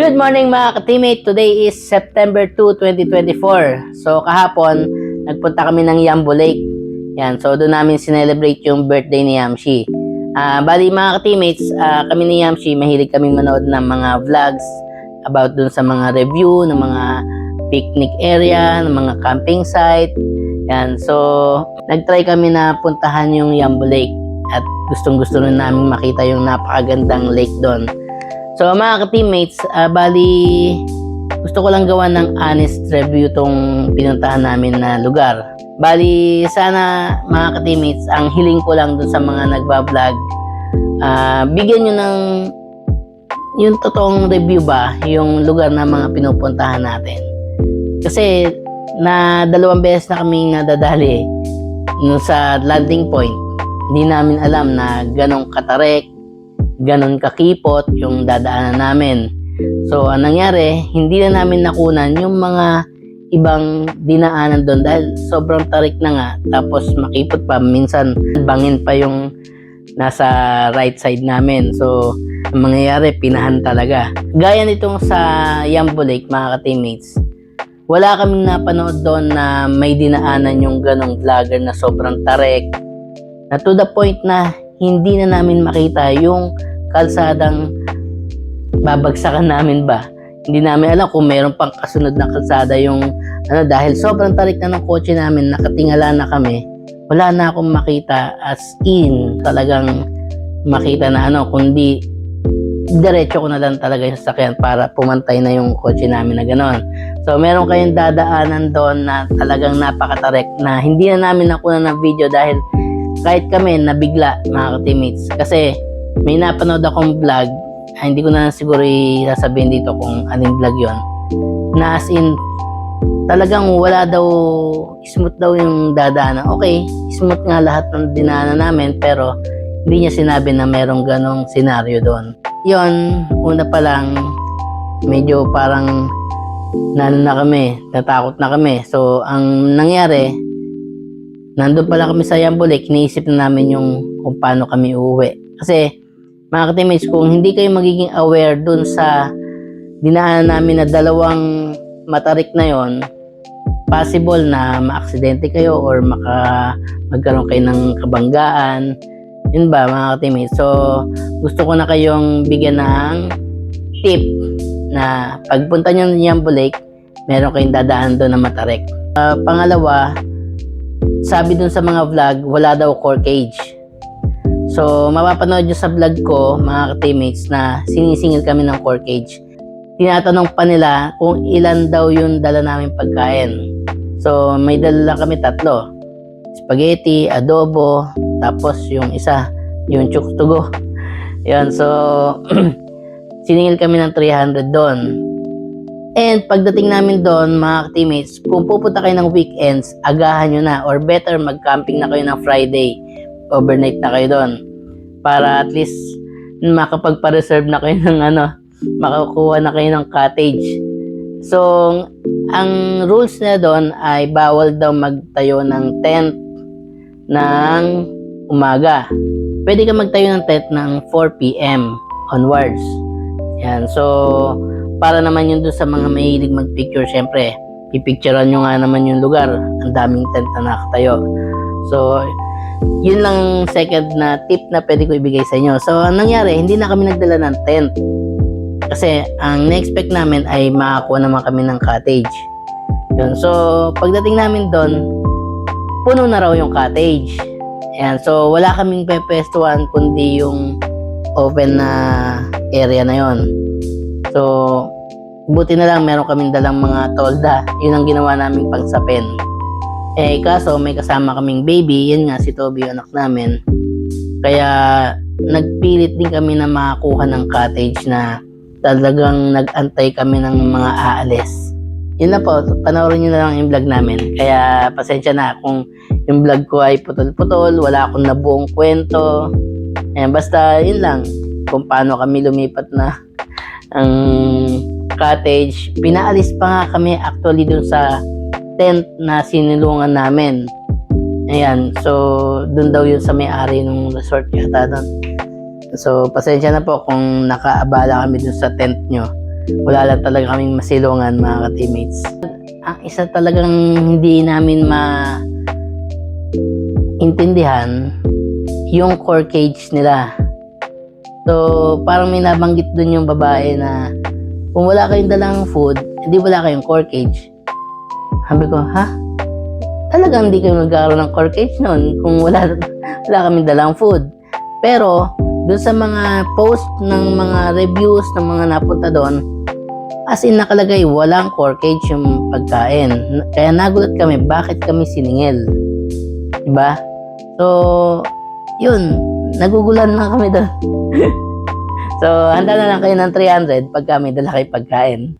Good morning mga ka-teammate. Today is September 2, 2024. So kahapon, nagpunta kami ng Yambo Lake. Yan, so doon namin sinelebrate yung birthday ni Yamshi. Ah, bali mga ka-teammates, ah, kami ni Yamshi, mahilig kaming manood ng mga vlogs about dun sa mga review, ng mga picnic area, ng mga camping site. Yan, so nag-try kami na puntahan yung Yambo Lake at gustong gusto rin namin makita yung napakagandang lake doon. So mga ka-teammates, ah, bali gusto ko lang gawa ng honest review tong pinuntahan namin na lugar. Bali sana mga ka-teammates, ang hiling ko lang dun sa mga nagba-vlog, ah, bigyan nyo ng yung totoong review ba, yung lugar na mga pinupuntahan natin. Kasi na dalawang beses na kami nadadali no, sa landing point, hindi namin alam na ganong katarek, ganon kakipot yung dadaanan namin. So, ang nangyari, hindi na namin nakunan yung mga ibang dinaanan doon dahil sobrang tarik na nga. Tapos makipot pa, minsan bangin pa yung nasa right side namin. So, ang mangyayari, pinahan talaga. Gaya nitong sa Yambo Lake, mga ka-teammates, wala kaming napanood doon na may dinaanan yung ganong vlogger na sobrang tarek. Na to the point na hindi na namin makita yung kalsadang babagsakan namin ba. Hindi namin alam kung mayroon pang kasunod na kalsada yung ano dahil sobrang tarik na ng kotse namin, nakatingala na kami. Wala na akong makita as in talagang makita na ano kundi diretso ko na lang talaga yung sasakyan para pumantay na yung kotse namin na gano'n. So, meron kayong dadaanan doon na talagang napakatarek na hindi na namin nakuha ng video dahil kahit kami nabigla mga ka-teammates. Kasi may napanood akong vlog, ah, hindi ko na siguro sasabihin dito kung anong vlog yon na as in talagang wala daw smooth daw yung dadaanan. Okay, smooth nga lahat ng dinaanan namin pero hindi niya sinabi na merong ganong senaryo doon. Yon, una pa lang medyo parang nano na kami, natakot na kami. So, ang nangyari, nandun pala kami sa Yambo Lake, iniisip na namin yung kung paano kami uuwi. Kasi, mga ka-teammates, kung hindi kayo magiging aware dun sa dinaanan namin na dalawang matarik na yon possible na maaksidente kayo or maka magkaroon kayo ng kabanggaan. Yun ba mga ka-teammates? So, gusto ko na kayong bigyan ng tip na pagpunta nyo ng Yambo Lake, meron kayong dadaan doon na matarik. Ah, pangalawa, sabi dun sa mga vlog, wala daw core cage. So, mapapanood nyo sa vlog ko, mga teammates, na sinisingil kami ng core cage. Tinatanong pa nila kung ilan daw yung dala namin pagkain. So, may dala lang kami tatlo. Spaghetti, adobo, tapos yung isa, yung chuktugo. Yan, so, siningil kami ng 300 doon. And pagdating namin doon, mga teammates, kung pupunta kayo ng weekends, agahan nyo na. Or better, mag-camping na kayo ng Friday. Overnight na kayo doon. Para at least makapagpa-reserve na kayo ng ano, makakuha na kayo ng cottage. So, ang rules na doon ay bawal daw magtayo ng tent ng umaga. Pwede ka magtayo ng tent ng 4 p.m. onwards. Yan. So, para naman yun doon sa mga mahilig magpicture, syempre, pipicturean nyo nga naman yung lugar. Ang daming tent na nakatayo. So, yun lang second na tip na pwede ko ibigay sa inyo. So, anong nangyari, hindi na kami nagdala ng tent. Kasi, ang na-expect namin ay makakuha naman kami ng cottage. Yun. So, pagdating namin doon, puno na raw yung cottage. Ayan. So, wala kaming pepestuan kundi yung open na area na yon. So, buti na lang meron kaming dalang mga tolda. Yun ang ginawa naming pangsapin. Eh, kaso may kasama kaming baby. Yan nga, si Toby, anak namin. Kaya, nagpilit din kami na makakuha ng cottage na talagang nag-antay kami ng mga aalis. Yun na po, panoorin nyo na lang yung vlog namin. Kaya, pasensya na kung yung vlog ko ay putol-putol, wala akong nabuong kwento. Ayan, basta yun lang kung paano kami lumipat na ang cottage. Pinaalis pa nga kami actually dun sa tent na sinilungan namin. Ayan, so dun daw yun sa may-ari ng resort yata doon. So pasensya na po kung nakaabala kami dun sa tent nyo. wala lang talaga kaming masilungan mga ka-teammates. Ang isa talagang hindi namin ma intindihan yung core cage nila. So, parang may nabanggit dun yung babae na kung wala kayong dalang food, hindi wala kayong core cage. Sabi ko, ha? Talagang hindi kayo magkakaroon ng core cage noon kung wala, wala kaming dalang food. Pero, dun sa mga post ng mga reviews ng mga napunta doon, as in nakalagay, walang core cage yung pagkain. Kaya nagulat kami, bakit kami siningil? Diba? So, yun, nagugulan lang kami doon. so, handa na lang kayo ng 300 pag kami dala kayo pagkain.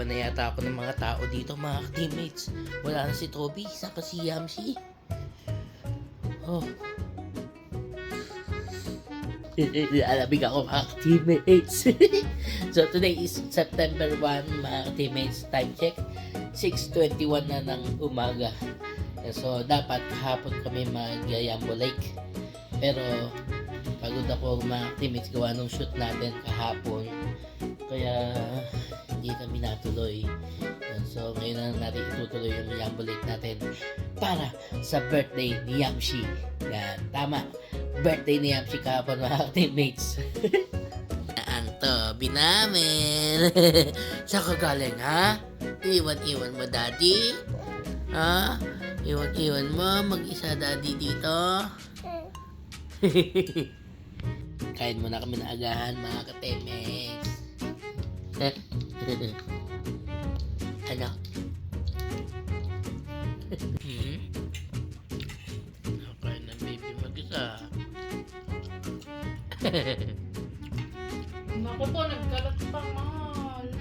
Iniwan na yata ako ng mga tao dito, mga teammates. Wala na si Toby, isa pa si Yamsi. Oh. Alamig ako mga teammates. so today is September 1 mga teammates. Time check. 6.21 na ng umaga. So dapat kahapon kami mag-Yambo Lake. Pero pagod ako mga teammates gawa nung shoot natin kahapon. Kaya hindi kami natuloy. So, ngayon na natin itutuloy yung Yambo Lake natin para sa birthday ni Yamshi. Yan, tama. Birthday ni Yamshi kahapon mga teammates. Ang tobi namin. Saan ka galing, ha? Iwan-iwan mo, daddy? Ha? Iwan-iwan mo, mag-isa daddy dito? Kain mo na kami na agahan, mga ka-teammates. ano? hmm? Nakain ng baby mag-isa. Naku po, nagkalat pang mahal.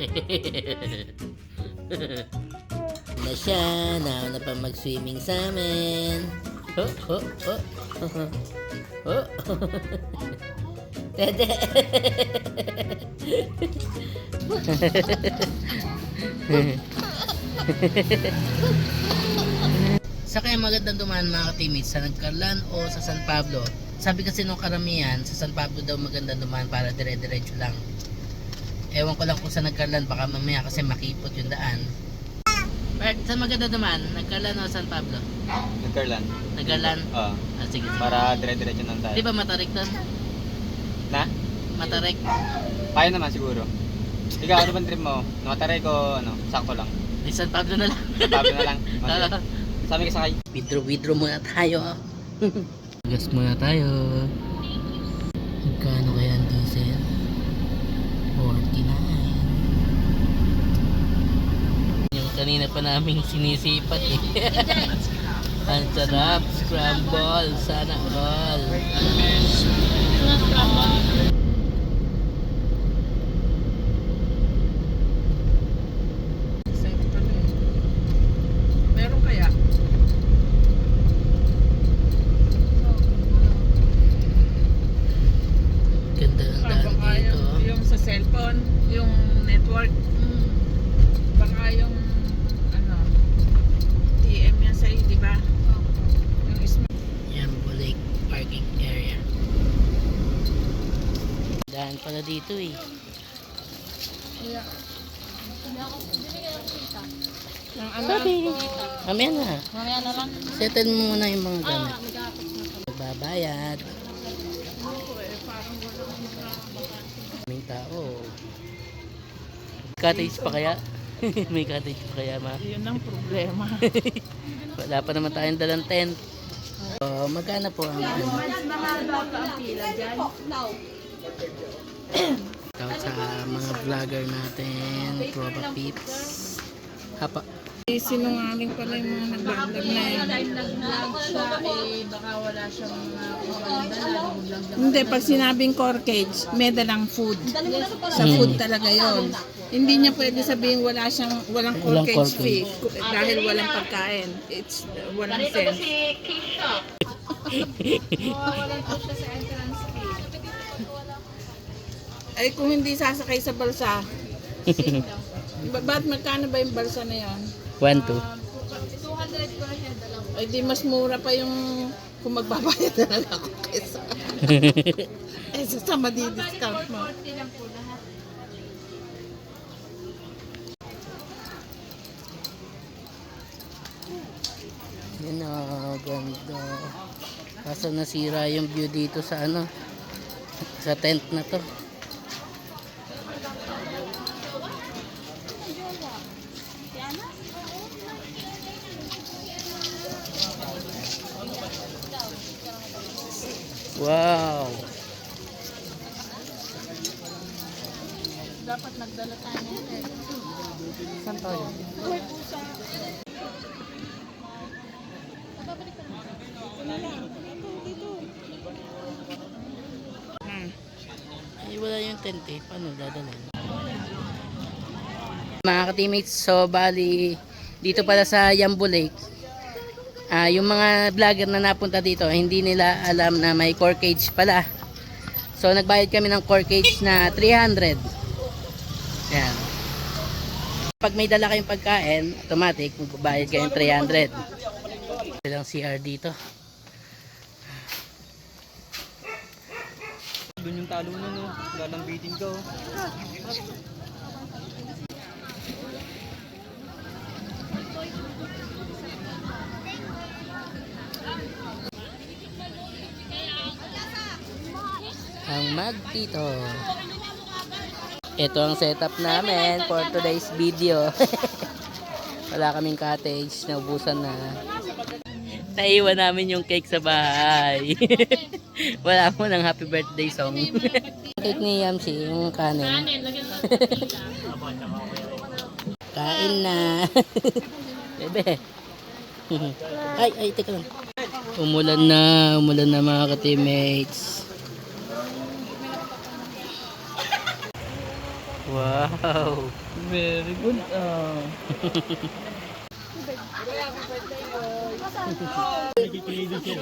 na siya, na na pa mag-swimming sa amin. Oh, oh, oh. oh. Dede. sa kaya magandang dumaan mga teammates sa Nagkarlan o sa San Pablo. Sabi kasi nung karamihan, sa San Pablo daw magandang dumaan para dire-diretso lang. Ewan ko lang kung sa Nagkarlan, baka mamaya kasi makipot yung daan. Bert, saan maganda dumaan? Nagkarlan o San Pablo? Nagkarlan. Nagkarlan? Oo. Ah, sige. para dire-diretso nang tayo. Di ba matarik doon? Na? Matarik? Kaya naman siguro. Ikaw, ano bang trip mo? Nakataray ko, ano, sakto lang. San Pablo na lang. Sabi na lang. Okay. Sabi ka sakay. Withdraw, withdraw muna tayo. Gas muna tayo. Magkano kaya ang diesel? 49. Yung kanina pa namin sinisipat eh. ang sarap, scramble, sana all. Safe pala eh. Meron kaya? Ganda ng daan Ah, baka dito. yung, yung sa cellphone, yung network, Hmm. baka yung ano, TM yan sa'yo, di ba? Yung smart. Yan, Lake parking area. Daan pala dito eh. Yung ano, Sabi. Mamaya na. mamaya na lang. Settle mo muna yung mga gamit. Magbabayad. May tao. Cottage pa kaya? May cottage pa kaya ma? Yun ang problema. Wala pa naman tayong dalang tent. Uh, magkano po ang ano? Mas mahal ba ang pila dyan? Shout sa mga vlogger natin, Propa Pips. Hapa. Sinungaling pala yung mga nag-vlog na yan. nag-vlog siya, eh, baka wala siyang uh, kumanda. Hindi, pag sinabing core cage, may dalang food. Sa food talaga yon. Hindi niya pwede sabihin wala siyang walang core fee dahil walang pagkain. It's uh, walang sense. Mawawalan po siya sa entrance fee. Ay kung hindi sasakay sa balsa, ba- ba't magkano ba yung balsa na yon? 1, 2. 200 per head, alam mo. Ay di mas mura pa yung kung magbabayad na lang ako kaysa. eh sa madi-discount mo. 40 lang po lahat. Yan na, ganda. Kaso nasira yung view dito sa ano, sa tent na to. Wow! Dapat nagdala tayo ng. Saan tayo? Hmm. Ay, wala yung tent eh. Paano dadalhin? Mga ka-teammates, so bali dito pala sa Yambo Lake, ah, yung mga vlogger na napunta dito, hindi nila alam na may core cage pala. So nagbayad kami ng core cage na 300. Yan. Pag may dala kayong pagkain, automatic, magbabayad kayong 300. Ilang CR dito. Doon yung talo na no. Lalambitin ko. Ang Magtito. Ito ang setup namin for today's video. Wala kaming cottage, naubusan na. Naiwan namin yung cake sa bahay. Wala mo ng happy birthday song. cake ni Yamsi, yung kanin. Kain na. Bebe. ay, ay, teka lang. Umulan na, umulan na mga ka-teammates. Wow. Very good. Oh.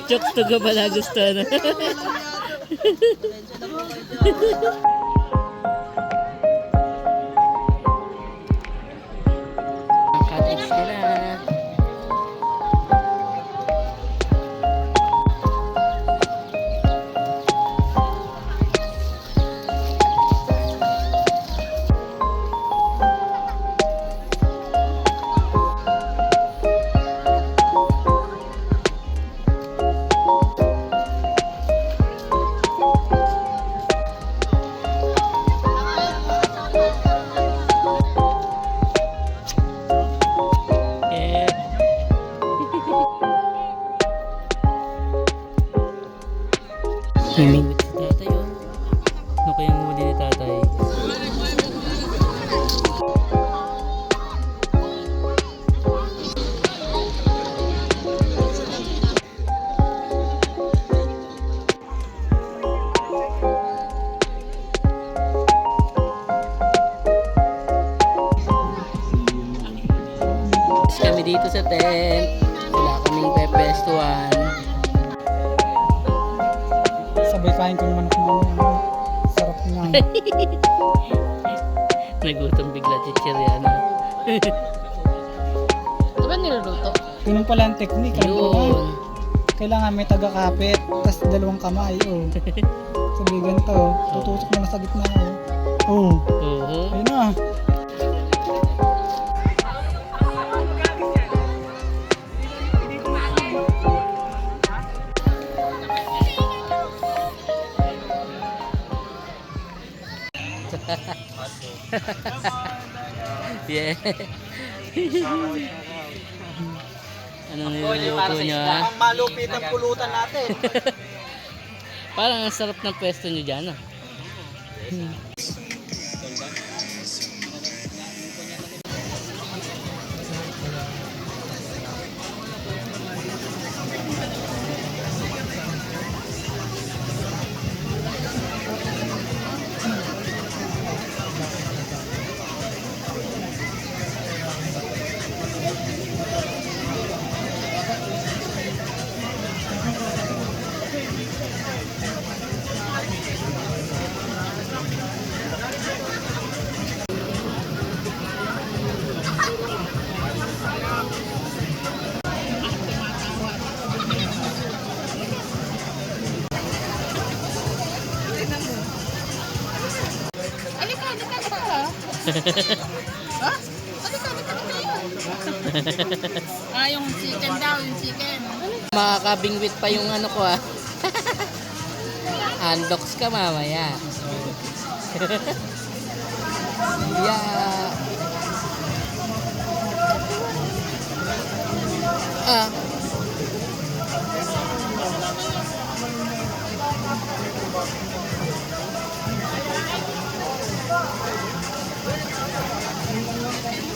Jokes to go pala gusto na. Nagutom bigla si Chiriana. Ito ba niluluto? Ganun pala ang technique. Ba? Yun. Kailangan may taga-kapit, tapos dalawang kamay. Oh. Sabi ganito. Tutusok mo na sa gitna. Oh. Oh. Oo. Ayun na. Yeah. Anong niluluto niya? malupit ang pulutan natin. Parang ang sarap ng pwesto niyo dyan ah. Ha? Halika, halika, halika. ah, yung chicken daw, yung chicken. Makakabingwit pa yung ano ko ah. Unbox ka mamaya. yeah. Ah.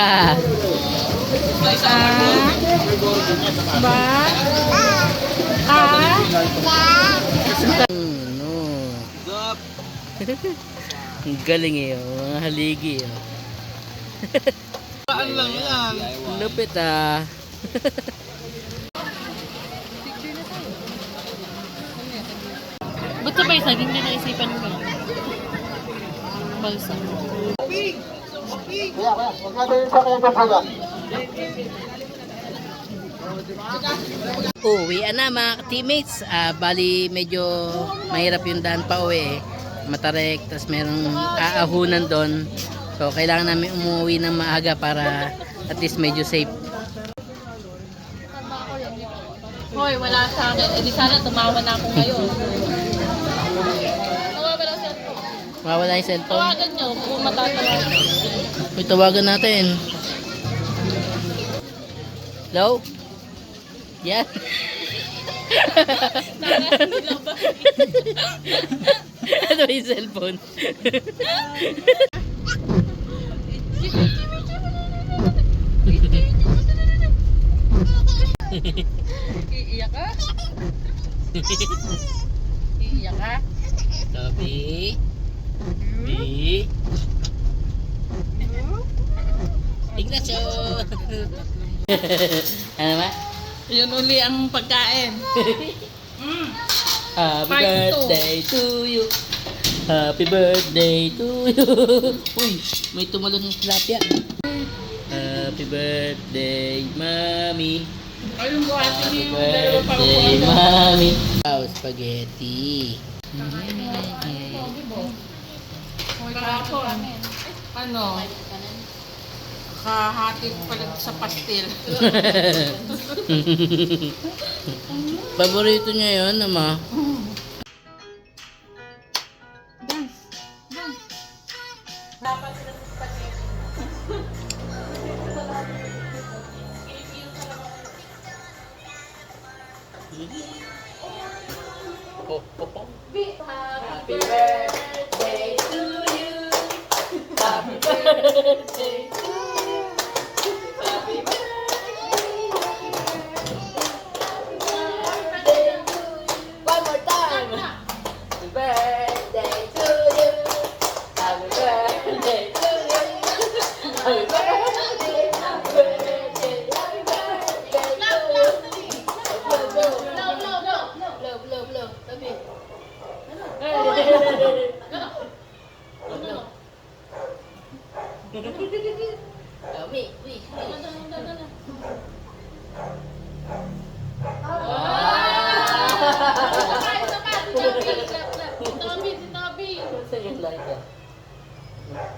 Ka. Hmm, no. Ang galing eh, oh. mga haligi. Oh. Ano lang yan? Lupit ah. Ba't sa hindi naisipan mo? Balsa. Uwi na mga teammates. Ah, bali medyo mahirap yung daan pa uwi eh. Matarek, tapos merong aahunan doon. So kailangan namin umuwi ng maaga para at least medyo safe. Hoy, wala sa akin. Eh di sana tumawa na ako ngayon. Nawawala siya. Mawala yung cellphone. Tawagan nyo kung matatawagan. May tawagan natin. Hello? Yan. ano yung cellphone? Iiyak ka? Iiyak ka? Tabi. Bi. Ignacio. ano ba? Yun uli ang pagkain. Happy Part birthday to you. Happy birthday to you. Uy, may tumalon ng tilapia. Happy birthday, Mami. Ayun ko ate Happy yung dalawa pa birthday, ako. Mami. Wow, spaghetti. Kahapon, ano, kahatit pala sa pastil. Paborito niya yun, ama. Happy birthday to you. Happy birthday to you.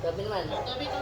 Sabi naman. Tabi, tabi,